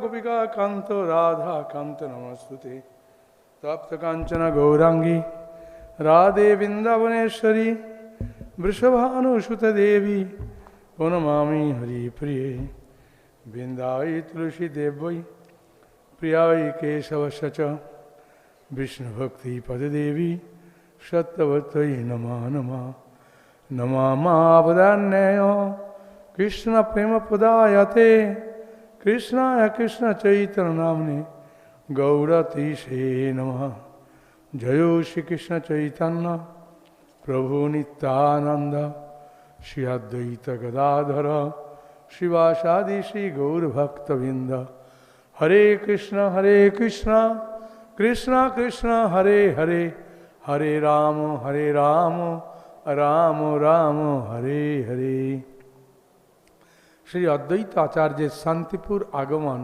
গোপিকা কান্ত, রাধা কান্ত নমস্তুতে। তপ্ত কাঞ্চন গৌরাঙ্গী, রাধে বৃন্দাবনেশ্বরী বৃষভানুসুত দেবী প্রণমামি হরিপ্রিয়ে। বৃন্দাই তুলসী দেবৈ, প্রিয়াই কেশবশ চ বিষ্ণুভক্তি পদদেবী সত্যবতৈ নমা নমা। নমামাবদান্যয় কৃষ্ণ প্রেম পদায়তে কৃষ্ণায় কৃষ্ণ চৈতন্য নামনে গৌরতীশে নম জয় শ্রীকৃষ্ণ চৈতন্য প্রভু নিত্যানন্দ শ্রী অদ্বৈত গদাধর শিবাসাদি শ্রী গৌরভক্তবৃন্দ হরে কৃষ্ণ হরে কৃষ্ণ কৃষ্ণ কৃষ্ণ হরে হরে হরে রাম হরে রাম রাম রাম হরে হরে শ্রী অদ্বৈত আচার্যের শান্তিপুর আগমন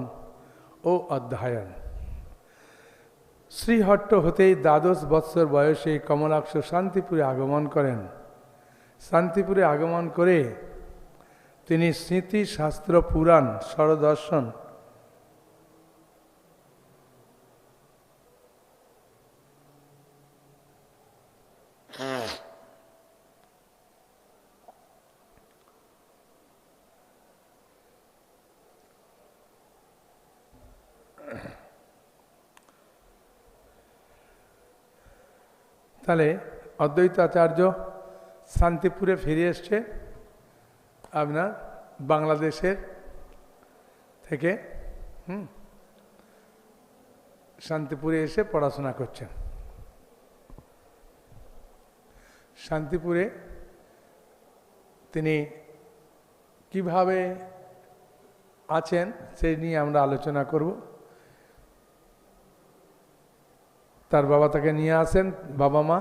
ও অধ্যায়ন শ্রীহট্ট হতেই দ্বাদশ বৎসর বয়সে কমলাক্ষ শান্তিপুরে আগমন করেন শান্তিপুরে আগমন করে তিনি স্মৃতিশাস্ত্র পুরাণ স্বরদর্শন তাহলে অদ্বৈত আচার্য শান্তিপুরে ফিরে এসছে আপনার বাংলাদেশের থেকে, হুম, শান্তিপুরে এসে পড়াশোনা করছেন। শান্তিপুরে তিনি কীভাবে আছেন সেই নিয়ে আমরা আলোচনা করব। তার বাবা তাকে নিয়ে আসেন, বাবা মা।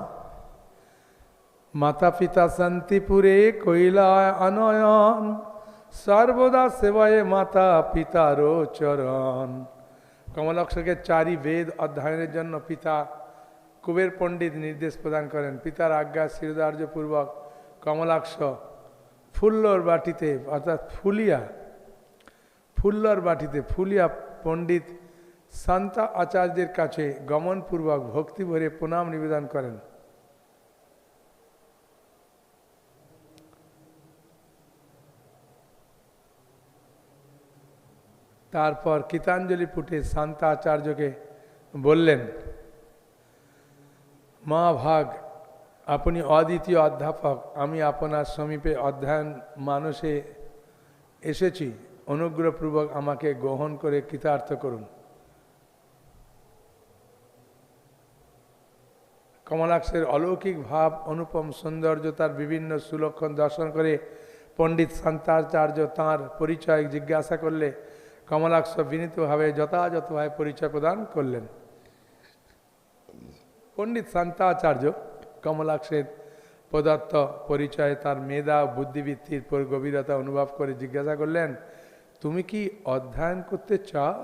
মাতা পিতা শান্তিপুরে কৈলায় আনয়ন, সর্বদা সেবায় মাতা পিতারও চরণ। কমলক্ষকে চারি বেদ অধ্যয়নের জন্য পিতা কুবের পণ্ডিত নির্দেশ প্রদান করেন। পিতার আজ্ঞা শিরদার্যপূর্বক কমলাক্ষ ফুল্লর বাটিতে, অর্থাৎ ফুলিয়া, ফুল্লর বাটিতে ফুলিয়া পণ্ডিত শান্তা আচার্যের কাছে গমনপূর্বক ভক্তি ভরে প্রণাম নিবেদন করেন। তারপর গীতাঞ্জলি পুটে শান্তা আচার্যকে বললেন, মা ভাগ, আপনি অদ্বিতীয় অধ্যাপক। আমি আপনার সমীপে অধ্যয়ন মানুষে এসেছি। অনুগ্রহপূর্বক আমাকে গ্রহণ করে কৃতার্থ করুন। কমলাক্ষের অলৌকিক ভাব, অনুপম সৌন্দর্য তার বিভিন্ন সুলক্ষণ দর্শন করে পণ্ডিত শান্তাচার্য তাঁর পরিচয় জিজ্ঞাসা করলে কমলাক্ষ বিনীতভাবে যথাযথভাবে পরিচয় প্রদান করলেন। পণ্ডিত শান্তাচার্য কমলাক্ষের পদার্থ পরিচয়ে তার মেধা, বুদ্ধিবৃত্তির গভীরতা অনুভব করে জিজ্ঞাসা করলেন, তুমি কি অধ্যয়ন করতে চাও?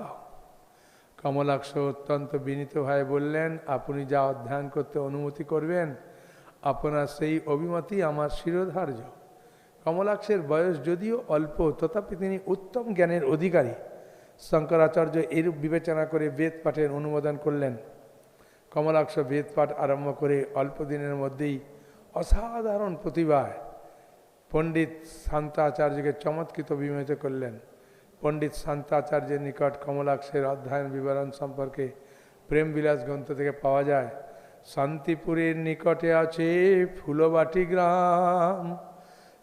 কমলাক্ষ অত্যন্ত বিনীতভাবে বললেন, আপনি যা অধ্যয়ন করতে অনুমতি করবেন, আপনার সেই অভিমতি আমার শিরোধার্য। কমলাক্ষের বয়স যদিও অল্প, তথাপি তিনি উত্তম জ্ঞানের অধিকারী। শঙ্করাচার্য এরূপ বিবেচনা করে বেদ পাঠের অনুমোদন করলেন। কমলাক্ষ বেদ পাঠ আরম্ভ করে অল্প দিনের মধ্যেই অসাধারণ প্রতিভায় পণ্ডিত শান্তাচার্যকে চমৎকৃত বিমোহিত করলেন। পণ্ডিত শান্তাচার্যের নিকট কমলাক্ষের অধ্যয়ন বিবরণ সম্পর্কে প্রেমবিলাস গ্রন্থ থেকে পাওয়া যায়, শান্তিপুরের নিকটে আছে ফুলবাটি গ্রাম,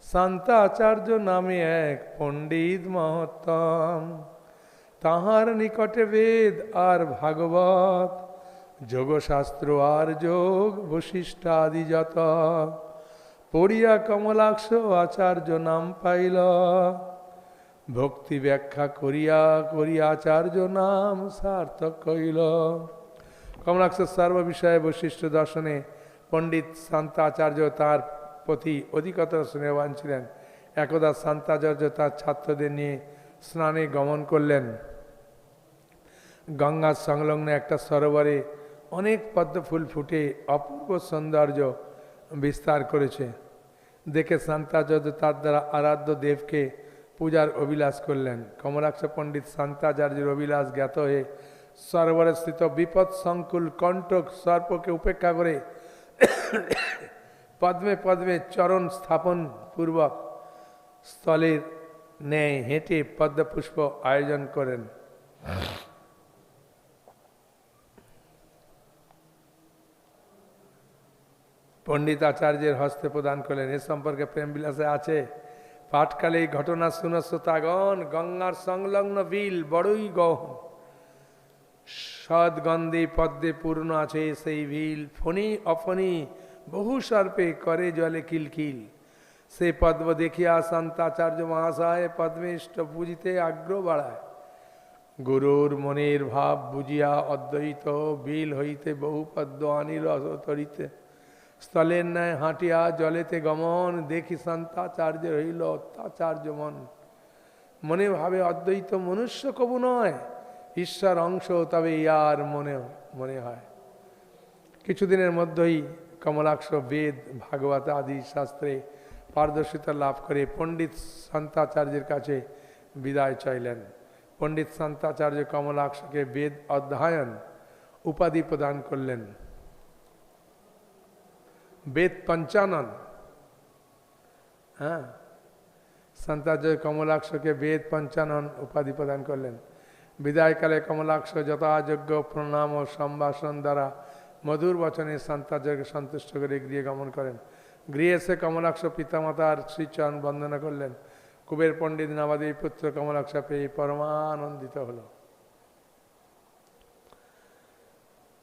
শান্তাচার্য নামে এক পণ্ডিত মহত্তম। তাহার নিকটে বেদ আর ভাগবত, যোগশাস্ত্র আর যোগ বৈশিষ্ট্য আদি যত। পড়িয়া কমলাক্ষ আচার্য নাম পাইল। ভক্তি ব্যাখ্যা করিয়া করিয়া আচার্য নাম সার্থক কইল। কমলাক্ষ সর্ব বিষয়ে বৈশিষ্ট্য দর্শনে পণ্ডিত শান্তাচার্য তার প্রতি অধিকতর স্নেহবান ছিলেন। একদা শান্তাচার্য তার ছাত্রদের নিয়ে স্নানে গমন করলেন। গঙ্গার সংলগ্ন একটা সরোবরে অনেক পদ্ম ফুল ফুটে অপূর্ব সৌন্দর্য বিস্তার করেছে। দেখে শান্তাচার্য তার দ্বারা আরাধ্য দেবকে পূজার অভিলাষ করলেন। কমলাক্ষ পণ্ডিত শান্তাচার্যের অভিলাষ জ্ঞাত হয়ে সরোবরে স্থিত বিপদ সংকুল কণ্টক সর্পকে উপেক্ষা করে পদ্মে পদ্মে চরণ স্থাপন পূর্বক স্থলের ন্যায় হেঁটে পদ্মপুষ্প আয়োজন করেন। পণ্ডিত আচার্যের হস্তে প্রদান করলেন। এ সম্পর্কে প্রেম বিলাসে আছে? পাঠকালে এই ঘটনা শুনস্বতাগণ গঙ্গার সংলগ্ন বিল বড়ই গহন সদগন্ধে পদ্মে পূর্ণ আছে সেই ভিল ফণি অফণি বহু সর্পে করে জলে কিলকিল সে পদ্ম দেখিয়া শান্তাচার্য মহাশয় পদ্মেষ্ট বুঝিতে আগ্রহ বাড়ায়। গুরুর মনের ভাব বুঝিয়া অদ্বৈত বিল হইতে বহু পদ্ম আনিল তরিতে স্থলের ন্যায় হাঁটিয়া জলেতে গমন, দেখি শান্তাচার্য হইল অত্যাচার্য মন। মনে ভাবে অদ্বৈত মনুষ্য কবু নয়, ঈশ্বর অংশ তবে ইয়ার মনে মনে হয়। কিছুদিনের মধ্যেই কমলাক্ষ বেদ, ভাগবত আদি শাস্ত্রে পারদর্শিতা লাভ করে পণ্ডিত শান্তাচার্যের কাছে বিদায় চাইলেন। পণ্ডিত শান্তাচার্য কমলাক্ষকে বেদ অধ্যয়ন উপাধি প্রদান করলেন। বেদ পঞ্চানন। হ্যাঁ? শান্তাচার্য কমলাক্ষকে বেদ পঞ্চানন উপাধি প্রদান করলেন। বিদায়কালে কমলাক্ষ যথাযোগ্য প্রণাম ও সম্ভাষণ দ্বারা মধুর বচনে শান্তাচার্যকে সন্তুষ্ট করে গৃহে গমন করেন। গৃহে এসে কমলাক্ষ পিতামাতার শ্রীচরণ বন্দনা করলেন। কুবের পণ্ডিত নাবাদী পুত্র কমলাক্ষ পেয়ে পরমানন্দিত হল।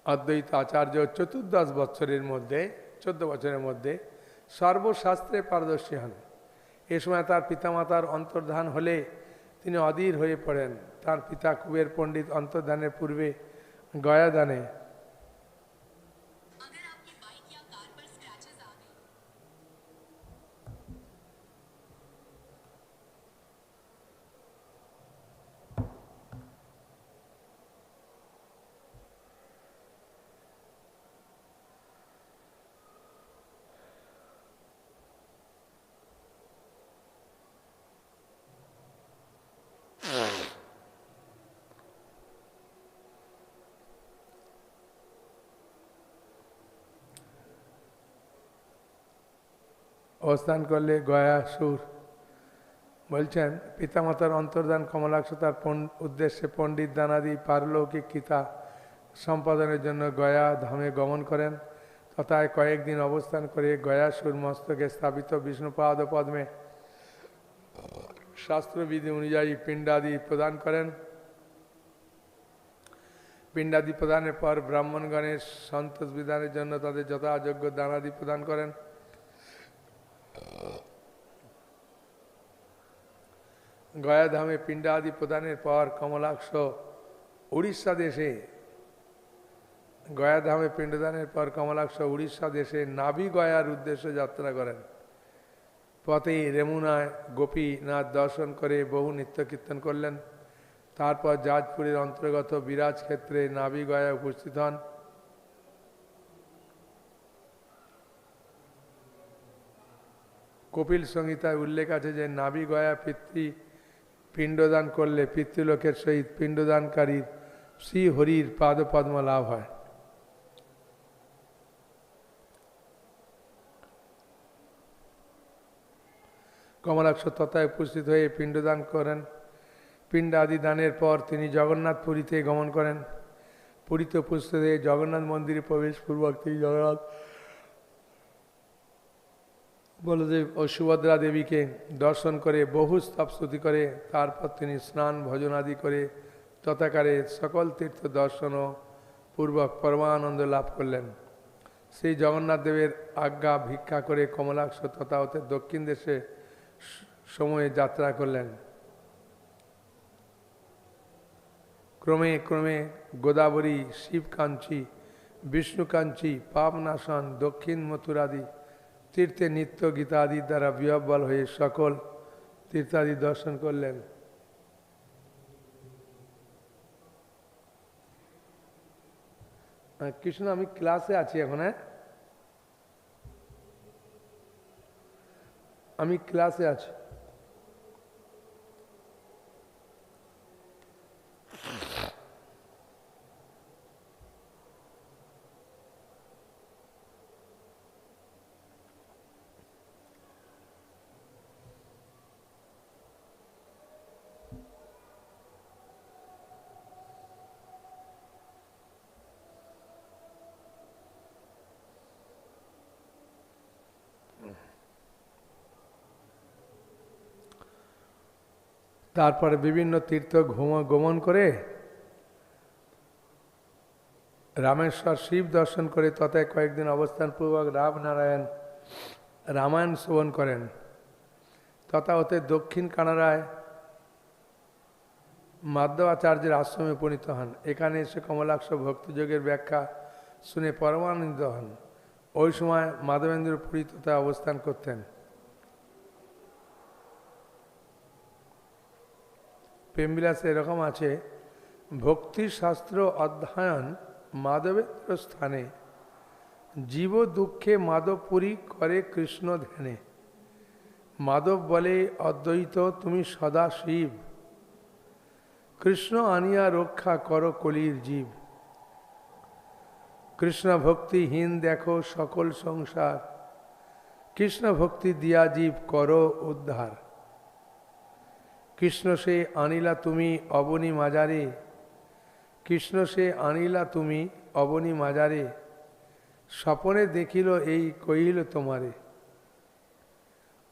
অদ্বৈত আচার্য চতুর্দশ বৎসরের মধ্যে চোদ্দ বছরের মধ্যে সর্বশাস্ত্রে পারদর্শী হন। এ সময় তার পিতামাতার অন্তর্ধান হলে তিনি অধীর হয়ে পড়েন। তার পিতা কুবের পণ্ডিত অন্তর্ধানের পূর্বে গয়াদানে অবস্থান করলে গয়া, সুর। বলছেন, পিতামাতার অন্তর্দান কমলাক্ষ তার উদ্দেশ্যে পণ্ডিত দানাদি পারলৌকিক গীতা সম্পাদনের জন্য গয়া ধামে গমন করেন। তথায় কয়েকদিন অবস্থান করে গয়া, সুর মস্তকে স্থাপিত বিষ্ণুপাদ পদ্মে শাস্ত্রবিধি অনুযায়ী পিণ্ডাদি প্রদান করেন। পিণ্ডাদি প্রদানের পর ব্রাহ্মণগণের সন্তোষ বিধানের জন্য তাদের যথাযোগ্য দানাদি প্রদান করেন। গয়াধামে পিণ্ডাদি প্রদানের পর কমলাক্ষ উড়িষ্যা দেশে, গয়াধামে পিণ্ডদানের পর কমলাক্ষ উড়িষ্যা দেশে নাবি গয়ার উদ্দেশ্যে যাত্রা করেন। পথে রেমুনায় গোপীনাথ দর্শন করে বহু নিত্য কীর্তন করলেন। তারপর জাজপুরের অন্তর্গত বিরাজ ক্ষেত্রে নাবি গয়া উপস্থিত হন। কপিল সংহিতায় উল্লেখ আছে যে নাবি গয়া পিতৃ পিণ্ডদান করলে পিতৃলোকের সহিত পিণ্ডদানকারীর শ্রী হরির পাদপদ্ম লাভ হয়। কমলাক্ষ তথায় উপস্থিত হয়ে পিণ্ডদান করেন। পিণ্ড আদি দানের পর তিনি জগন্নাথ পুরীতে গমন করেন। পুরীতে উপস্থিত হয়ে জগন্নাথ মন্দিরে প্রবেশ পূর্বক তিনি জগন্নাথ বলদেব ও সুভদ্রা দেবীকে দর্শন করে, বহু স্তবস্তুতি করে, তারপর তিনি স্নান ভোজনাদি করে তথাকারে সকল তীর্থ দর্শন ও পূর্বক পরমানন্দ লাভ করলেন। সেই জগন্নাথ দেবের আজ্ঞা, ভিক্ষা করে কমলাক্ষ তথা হতে দক্ষিণ দেশে সময়ে যাত্রা করলেন। ক্রমে ক্রমে গোদাবরী, শিবকাঞ্চি, বিষ্ণুকাঞ্চি পাপনাশন দক্ষিণ মথুরাদি তীর্থে নিত্য গীতাদি দ্বারা বিহব্বল হয়ে সকল তীর্থাদি দর্শন করলেন। কৃষ্ণ, আমি ক্লাসে আছি এখন হ্যাঁ? আমি ক্লাসে আছি। তারপরে বিভিন্ন তীর্থ ঘুম গমন করে রামেশ্বর শিব দর্শন করে তথায় কয়েকদিন অবস্থানপূর্বক রামনারায়ণ রামায়ণ শ্রবণ করেন। তথা হতে দক্ষিণ কানাড়ায় মাধবাচার্যের আশ্রমে উপনীত হন। এখানে এসে কমলাক্ষ ভক্তিযোগের ব্যাখ্যা শুনে পরমানন্দিত হন। ওই সময় মাধবেন্দ্র পুরী তথা অবস্থান করতেন। প্রেমবিলাসে এরকম আছে ভক্তির শাস্ত্র অধ্যয়ন মাধবেন্দ্র স্থানে জীব দুঃখে মাধবপুরী করে কৃষ্ণ ধ্যানে মাধব বলে, অদ্বৈত, তুমি সদা শিব। কৃষ্ণ আনিয়া রক্ষা করো কলির জীব। কৃষ্ণ ভক্তিহীন দেখো সকল সংসার। কৃষ্ণ ভক্তি দিয়া জীব করো উদ্ধার। কৃষ্ণ সে আনিলা তুমি অবনী মাজারে। কৃষ্ণ সে আনিলা তুমি অবনী মাজারে। স্বপনে দেখিল এই কহিল তোমারে।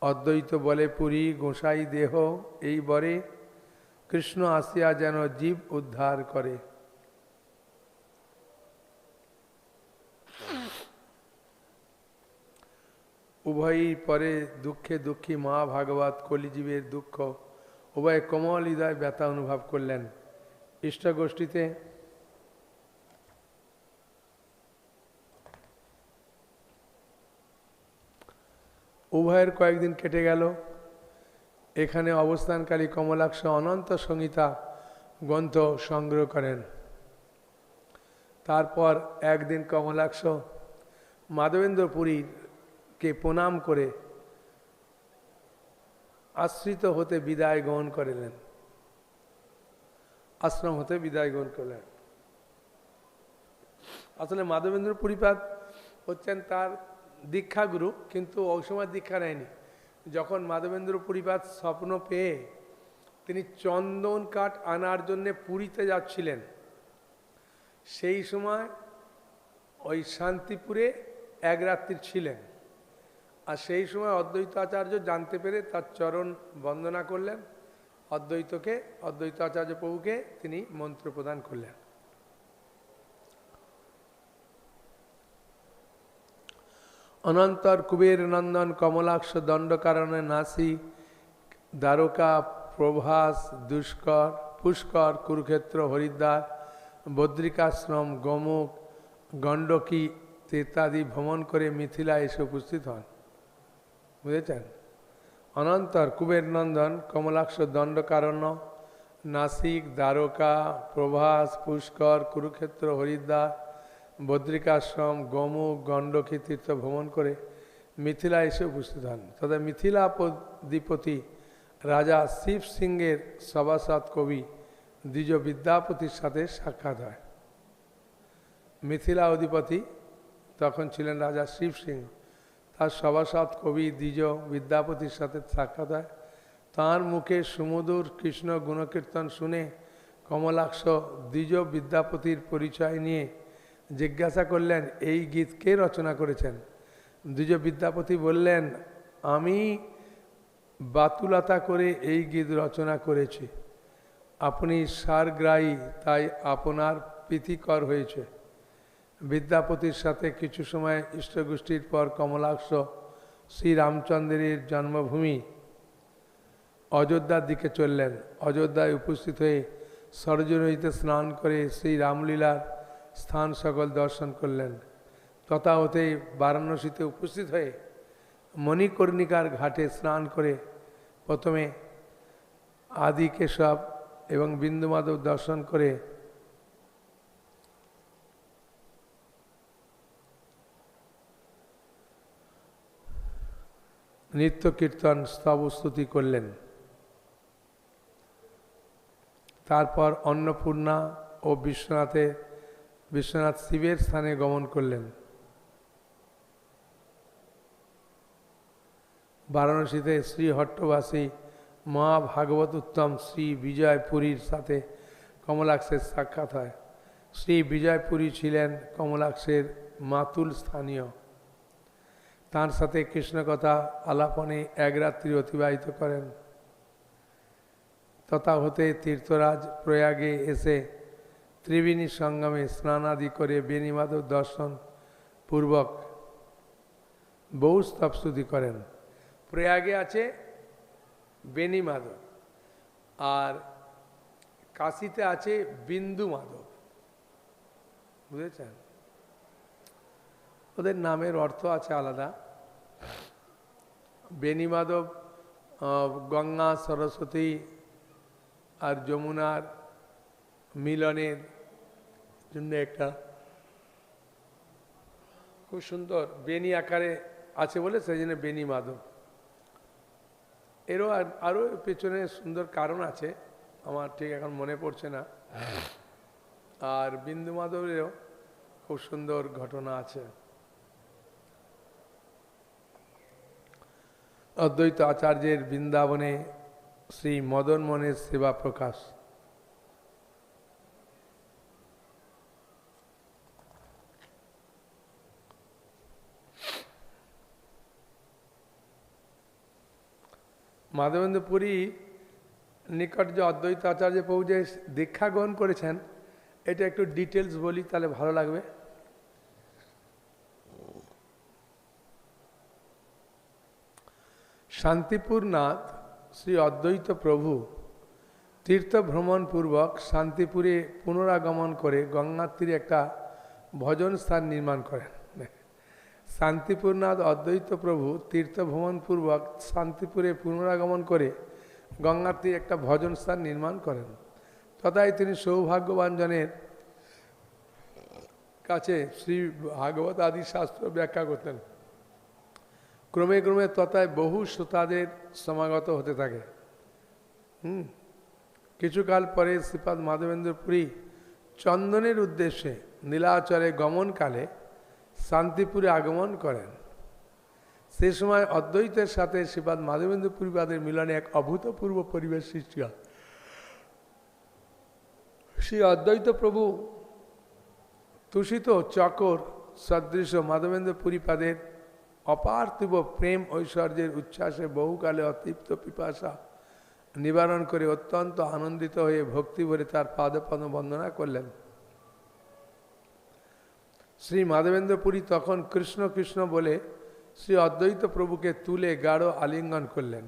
অদ্বৈত বলে, পুরী গোসাই দেহ এই বরে। কৃষ্ণ আসিয়া যেন জীব উদ্ধার করে। উভয়ই পরে দুঃখে দুঃখী মা ভাগবত কলিজীবের দুঃখ উভয় কোমল হৃদয় ব্যথা অনুভব করলেন। ইষ্টগোষ্ঠীতে উভয়ের কয়েকদিন কেটে গেল। এখানে অবস্থানকারী কমলাক্ষ অনন্ত সংহিতা গ্রন্থ সংগ্রহ করেন। তারপর একদিন কমলাক্ষ মাধবেন্দ্রপুরীকে প্রণাম করে আশ্রিত হতে বিদায় গ্রহণ করিলেন। আশ্রম হতে বিদায় গ্রহণ করলেন। আসলে মাধবেন্দ্র পুরীপাদ হচ্ছেন তার দীক্ষাগুরু কিন্তু ওই সময় দীক্ষা নেয়নি। যখন মাধবেন্দ্র পুরীপাদ স্বপ্ন পেয়ে তিনি চন্দন কাঠ আনার জন্যে পুরীতে যাচ্ছিলেন, সেই সময় ওই শান্তিপুরে এক রাত্রি ছিলেন। আর সেই সময় অদ্বৈত আচার্য জানতে পেরে তার চরণ বন্দনা করলেন। অদ্বৈতকে অদ্বৈত আচার্য প্রভুকে তিনি মন্ত্র প্রদান করলেন। অনন্তর কুবের নন্দন কমলাক্ষ দণ্ডকারণে নাসি, দ্বারকা প্রভাস দুষ্কর, পুষ্কর কুরুক্ষেত্র হরিদ্বার, বদ্রিকাশ্রম গোমুখ, গণ্ডকী ইত্যাদি ভ্রমণ করে মিথিলা এসে উপস্থিত হন। বুঝেছেন? অনন্তর কুবের নন্দন কমলাক্ষ দণ্ডকারণ্য নাসিক, দ্বারকা, প্রভাস, পুষ্কর, কুরুক্ষেত্র, হরিদ্বার, বদ্রিকাশ্রম গমুক গণ্ডকী তীর্থ ভ্রমণ করে মিথিলা এসে উপস্থিত হন। তথা মিথিলা দ্বিপতি রাজা শিব সিংয়ের সভাসদ কবি দ্বিজ বিদ্যাপতির সাথে সাক্ষাৎ হয়। মিথিলা অধিপতি তখন ছিলেন রাজা শিব সিং তার সভাসদ কবি, দ্বিজ, বিদ্যাপতির সাথে সাক্ষাৎ হয়। তাঁর মুখে সুমধুর কৃষ্ণ গুণকীর্তন শুনে কমলাক্ষ দ্বিজ, বিদ্যাপতির পরিচয় নিয়ে জিজ্ঞাসা করলেন, এই গীত কে রচনা করেছেন? দ্বিজ, বিদ্যাপতি বললেন, আমি বাতুলতা করে এই গীত রচনা করেছি। আপনি সারগ্রাহী, তাই আপনার প্রীতিকর হয়েছে। বিদ্যাপতির সাথে কিছু সময় ইষ্টগোষ্ঠীর পর কমলাক্ষ শ্রীরামচন্দ্রের জন্মভূমি অযোধ্যার দিকে চললেন। অযোধ্যায় উপস্থিত হয়ে সরজনইতে স্নান করে শ্রী রামলীলার স্থান সকল দর্শন করলেন। তথা হতে বারাণসীতে উপস্থিত হয়ে মণিকর্ণিকার ঘাটে স্নান করে প্রথমে আদি কেশব এবং বিন্দুমাধব দর্শন করে নৃত্য কীর্তন স্তবস্তুতি করলেন। তারপর অন্নপূর্ণা ও বিশ্বনাথে, বিশ্বনাথ শিবের স্থানে গমন করলেন। বারাণসীতে শ্রী হট্টবাসী মা ভাগবত উত্তম শ্রী বিজয়পুরীর সাথে কমলাক্ষের সাক্ষাৎ হয়। শ্রী বিজয়পুরী ছিলেন কমলাক্ষের মাতুল স্থানীয়। তার সাথে কৃষ্ণকথা আলাপনে এক রাত্রি অতিবাহিত করেন। তথা হতে তীর্থরাজ প্রয়াগে এসে ত্রিবেণী সঙ্গমে স্নানাদি করে বেণীমাধব দর্শন পূর্বক বহু স্তবস্তুতি করেন। প্রয়াগে আছে বেণী মাধব আর কাশিতে আছে বিন্দু মাধব বুঝেছেন? ওদের নামের অর্থ আছে আলাদা। বেণী মাধব গঙ্গা, সরস্বতী আর যমুনার মিলনের জন্য একটা খুব সুন্দর বেনি আকারে আছে বলে সেই জন্য বেনি মাধব। এরও আর- আরও পেছনে সুন্দর কারণ আছে, আমার ঠিক এখন মনে পড়ছে না। আর বিন্দু মাধবেরও খুব সুন্দর ঘটনা আছে। অদ্বৈত আচার্যের বৃন্দাবনে শ্রী মদন মনের সেবা প্রকাশ। মাধবেন্দ্র পুরী নিকট যে অদ্বৈত আচার্য প্রভু যে দীক্ষা গ্রহণ করেছেন, এটা একটু ডিটেলস বলি, তাহলে ভালো লাগবে। শান্তিপুর নাথ শ্রী অদ্বৈত প্রভু তীর্থ ভ্রমণ পূর্বক শান্তিপুরে পুনরাগমন করে গঙ্গার তীরে একটা ভজন স্থান নির্মাণ করেন। শান্তিপুরনাথ অদ্বৈত প্রভু তীর্থ ভ্রমণ পূর্বক শান্তিপুরে পুনরাগমন করে গঙ্গার তীরে একটা ভজন স্থান নির্মাণ করেন। তথায় তিনি সৌভাগ্যবান জনের কাছে শ্রী ভাগবত আদি শাস্ত্র ব্যাখ্যা করতেন। ক্রমে ক্রমে তথায় বহু শ্রোতাদের সমাগত হতে থাকে। হুম। কিছুকাল পরে শ্রীপাদ মাধবেন্দ্র পুরী চন্দনের উদ্দেশ্যে নীলাচরে গমনকালে শান্তিপুরে আগমন করেন। সে সময় অদ্বৈতের সাথে শ্রীপাদ মাধবেন্দ্র পুরীপাদের মিলনে এক অভূতপূর্ব পরিবেশ সৃষ্টি হয়। শ্রী অদ্বৈত প্রভু তুষিত চকর সদৃশ মাধবেন্দ্র পুরীপাদের অপার্থিব প্রেম ঐশ্বর্যের উচ্ছ্বাসে বহুকালে অতৃপ্ত পিপাসা নিবারণ করে অত্যন্ত আনন্দিত হয়ে ভক্তি ভরে তার পাদপদ বন্দনা করলেন। শ্রী মাধবেন্দ্র পুরী তখন কৃষ্ণ কৃষ্ণ বলে শ্রী অদ্বৈত প্রভুকে তুলে গাঢ় আলিঙ্গন করলেন।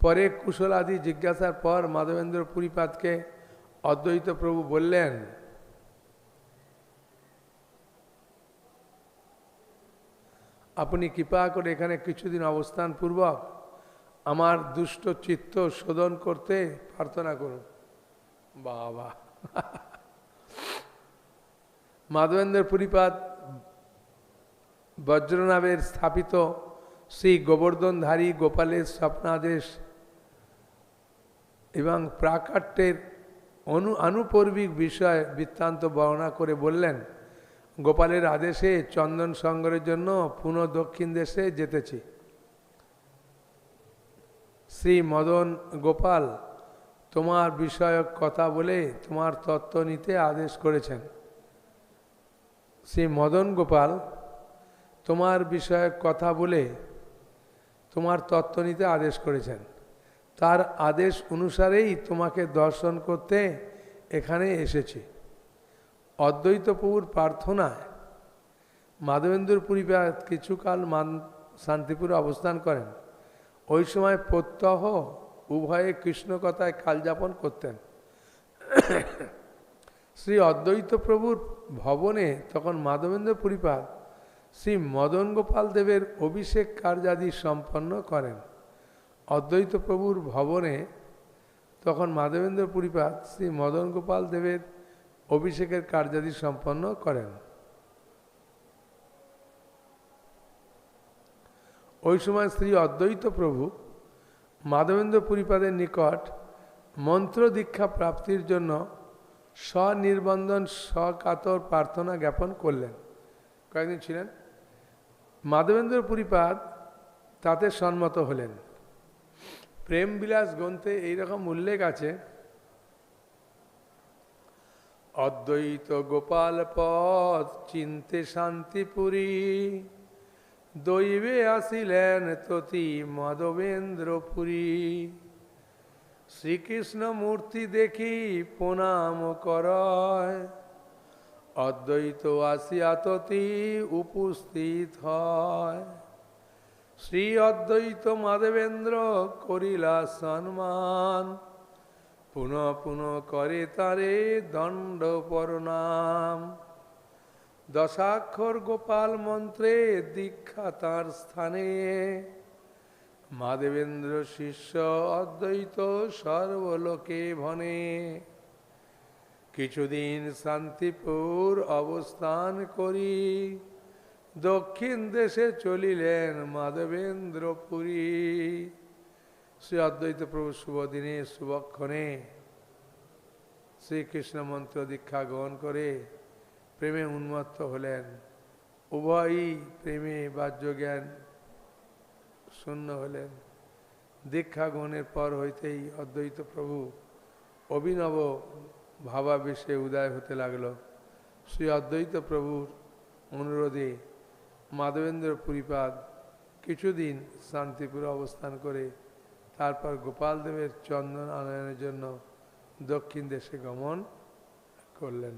পরে কুশলাদি জিজ্ঞাসার পর মাধবেন্দ্র পুরীপাদকে অদ্বৈত প্রভু বললেন আপনি কৃপা করে এখানে কিছুদিন অবস্থান পূর্বক আমার দুষ্ট চিত্ত শোধন করতে প্রার্থনা করুন। বাবা। মাধবেন্দ্র পুরীপাদ বজ্রনাভের স্থাপিত শ্রী গোবর্ধনধারী গোপালের স্বপ্নাদেশ এবং প্রাকাট্যের অনু আনুপর্বিক বিষয় বৃত্তান্ত বর্ণনা করে বললেন গোপালের আদেশে চন্দন সংগ্রহের জন্য পুনঃ দক্ষিণ দেশে যেতেছি। শ্রী মদন গোপাল, তোমার বিষয়ক কথা বলে তোমার তত্ত্ব নিতে আদেশ করেছেন। শ্রী মদন গোপাল, তোমার বিষয়ক কথা বলে তোমার তত্ত্ব নিতে আদেশ করেছেন। তার আদেশ অনুসারেই তোমাকে দর্শন করতে এখানে এসেছি। অদ্বৈত প্রভুর প্রার্থনায় মাধবেন্দ্র পরিবার কিছুকাল মান শান্তিপুরে অবস্থান করেন। ওই সময় প্রত্যহ উভয়ে কৃষ্ণ কথায় কালযাপন করতেন। শ্রী অদ্বৈত প্রভুর ভবনে তখন মাধবেন্দ্র পরিপাত শ্রী মদন গোপাল দেবের অভিষেক কার্যাদি সম্পন্ন করেন। অদ্বৈত প্রভুর ভবনে তখন মাধবেন্দ্র পরিপাত শ্রী মদন গোপাল দেবের অভিষেকের কার্যাদি সম্পন্ন করেন। ওই সময় শ্রী অদ্বৈত প্রভু মাধবেন্দ্র পুরীপাদের নিকট মন্ত্র দীক্ষা প্রাপ্তির জন্য স্বনির্বন্ধন স্বকাতর প্রার্থনা জ্ঞাপন করলেন। কয়েকদিন ছিলেন। মাধবেন্দ্র পুরীপাদ তাতে সম্মত হলেন। প্রেম বিলাস গ্রন্থে এইরকম উল্লেখ আছে অদ্বৈত গোপাল পদ চিন্তে শান্তিপুরী। দৈবে আসিলেন ততি মাধবেন্দ্রপুরী শ্রীকৃষ্ণ মূর্তি দেখি প্রণাম করয়। অদ্বৈত আসিয়াততি উপস্থিত হয়। শ্রী অদ্বৈত মাধবেন্দ্র করিলা সম্মান পুনঃ পুনঃ করে তারে দণ্ড প্রণাম দশাক্ষর গোপাল মন্ত্রে দীক্ষা তার স্থানে। মাধবেন্দ্র শিষ্য অদ্বৈত সর্বলোকে ভনে কিছুদিন শান্তিপুর অবস্থান করি। দক্ষিণ দেশে চলিলেন মাধবেন্দ্র পুরী শ্রী অদ্বৈত প্রভু শুভ দিনে শুভক্ষণে শ্রীকৃষ্ণ মন্ত্র দীক্ষা গ্রহণ করে প্রেমে উন্মত্ত হলেন। উভয়ই প্রেমে বাহ্য জ্ঞান শূন্য হলেন। দীক্ষা গ্রহণের পর হইতেই অদ্বৈত প্রভু অভিনব ভাবাবেশে উদয় হতে লাগল। শ্রী অদ্বৈত প্রভুর অনুরোধে মাধবেন্দ্র পুরীপাদ কিছুদিন শান্তিপুরে অবস্থান করে তারপর গোপালদেবের চন্দন আনয়নের জন্য দক্ষিণ দেশে গমন করলেন।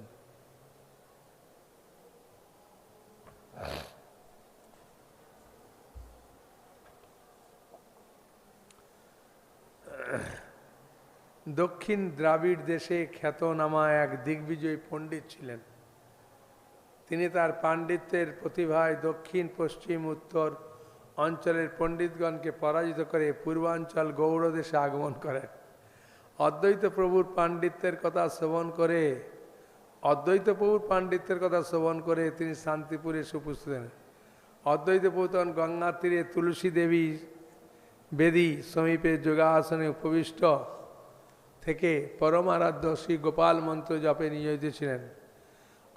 দক্ষিণ দ্রাবিড় দেশে খ্যাতনামা এক দিগ্বিজয়ী পণ্ডিত ছিলেন। তিনি তার পাণ্ডিত্যের প্রতিভায় দক্ষিণ, পশ্চিম, উত্তর অঞ্চলের পণ্ডিতগণকে পরাজিত করে পূর্বাঞ্চল গৌড় দেশে আগমন করেন। অদ্বৈত প্রভুর পাণ্ডিত্যের কথা শ্রবণ করে, অদ্বৈত প্রভুর পাণ্ডিত্যের কথা শ্রবণ করে তিনি শান্তিপুরে এসে অদ্বৈত প্রভু তখন গঙ্গার তীরে তুলসী দেবী বেদী সমীপে যোগাসনে উপবিষ্ট থেকে পরমারাধ্য শ্রী গোপাল মন্ত্র জপে নিয়োজিত ছিলেন।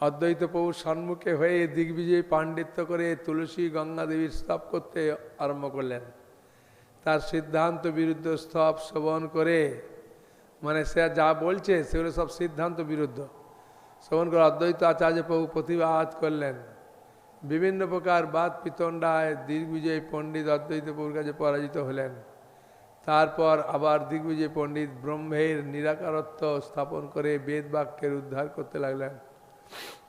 অদ্বৈত প্রভু সম্মুখে হয়ে দিগ্বিজয়ী পাণ্ডিত্য করে তুলসী গঙ্গা দেবীর স্তব করতে আরম্ভ করলেন। তার সিদ্ধান্ত বিরুদ্ধ স্তব শ্রবণ করে মানে সে যা বলছে সেগুলো সব সিদ্ধান্ত বিরুদ্ধ। শ্রবণ করে অদ্বৈত আচার্য প্রভু প্রতিবাদ করলেন। বিভিন্ন প্রকার বাদ পিতণ্ডায় দিগ্বিজয়ী পণ্ডিত অদ্বৈত প্রভুর কাছে পরাজিত হলেন। তারপর আবার দিগ্বিজয় পণ্ডিত ব্রহ্মের নিরাকারত্ব স্থাপন করে বেদ বাক্যের উদ্ধার করতে লাগলেন।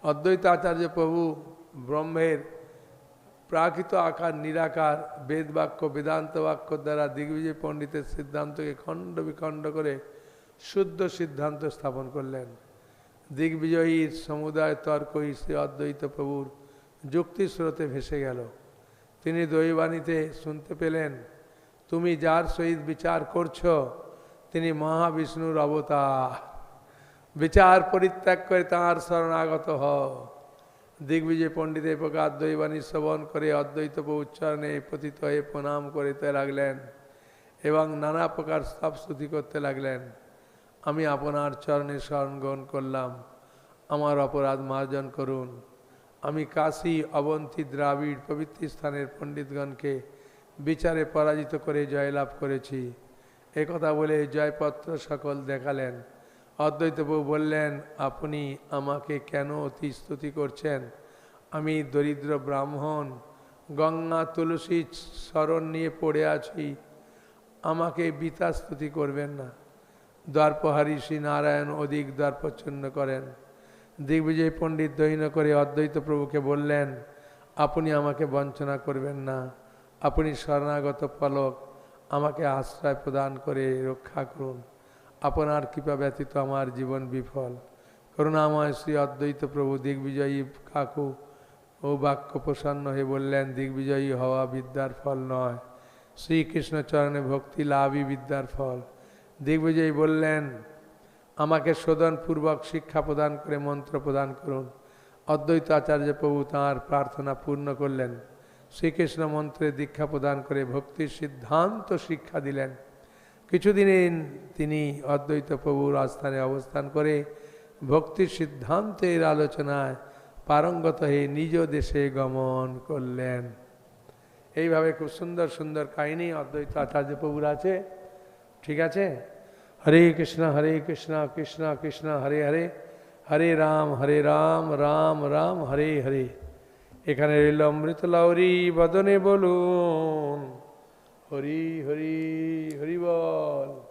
অদ্বৈত আচার্য প্রভু ব্রহ্মের প্রাকৃত আকার, নিরাকার, বেদ বাক্য, বেদান্ত বাক্য দ্বারা দিগ্বিজয় পণ্ডিতের সিদ্ধান্তকে খণ্ড বিখণ্ড করে শুদ্ধ সিদ্ধান্ত স্থাপন করলেন। দিগ্বিজয়ীর সমুদায় তর্কই শ্রী অদ্বৈত প্রভুর যুক্তি স্রোতে ভেসে গেল। তিনি দৈবাণীতে শুনতে পেলেন, তুমি যার সহিত বিচার করছ, তিনি মহাবিষ্ণুর অবতার। বিচার পরিত্যাগ করে তাঁর শরণাগত হ দিগ্বিজয় পণ্ডিত এই প্রকার দৈবাণী শ্রবণ করে অদ্বৈত উচ্চারণে পতিত হয়ে প্রণাম করিতে লাগলেন এবং নানা প্রকার স্তবস্তুতি করতে লাগলেন। আমি আপনার চরণে শরণ গ্রহণ করলাম। আমার অপরাধ মার্জন করুন। আমি কাশী অবন্তী দ্রাবিড় পবিত্র স্থানের পণ্ডিতগণকে বিচারে পরাজিত করে জয়লাভ করেছি। একথা বলে জয়পত্র সকল দেখালেন। অদ্বৈতবাবু বললেন, আপনি আমাকে কেন অতি স্তুতি করছেন? আমি দরিদ্র ব্রাহ্মণ, গঙ্গা তুলসী শরণ নিয়ে পড়ে আছি। আমাকে বিতা স্তুতি করবেন না। দ্বারপহারী শ্রী নারায়ণ অধিক দ্বারপ্রচ্ছন্ন করেন। দিগ্বিজয় পণ্ডিত দৈন করে অদ্বৈত প্রভুকে বললেন, আপনি আমাকে বঞ্চনা করবেন না। আপনি শরণাগত পলক। আমাকে আশ্রয় প্রদান করে রক্ষা করুন। আপনার কৃপা ব্যতীত আমার জীবন বিফল। করুণাময় শ্রী অদ্বৈত প্রভু, দিগ্বিজয়ী কাকু ও বাক্য প্রসন্ন হয়ে বললেন, দিগ্বিজয়ী হওয়া বিদ্যার ফল নয়। শ্রীকৃষ্ণ চরণে ভক্তি লাভই বিদ্যার ফল। দিগ্বিজয়ী বললেন, আমাকে শোধনপূর্বক শিক্ষা প্রদান করে মন্ত্র প্রদান করুন। অদ্বৈত আচার্য প্রভু তাঁর প্রার্থনা পূর্ণ করলেন। শ্রীকৃষ্ণ মন্ত্রে দীক্ষা প্রদান করে ভক্তির সিদ্ধান্ত শিক্ষা দিলেন। কিছুদিন তিনি অদ্বৈত প্রভুর আস্থানে অবস্থান করে ভক্তির সিদ্ধান্তের আলোচনায় পারঙ্গত হয়ে নিজ দেশে গমন করলেন। এইভাবে খুব সুন্দর সুন্দর কাহিনী অদ্বৈত আচার্য প্রভুর আছে। ঠিক আছে? হরে কৃষ্ণ হরে কৃষ্ণ কৃষ্ণ কৃষ্ণ, হরে হরে। হরে রাম হরে রাম রাম রাম, হরে হরে। এখানে রইল অমৃত লাউরি, বদনে বলুন। Hari Hari Hari Bol.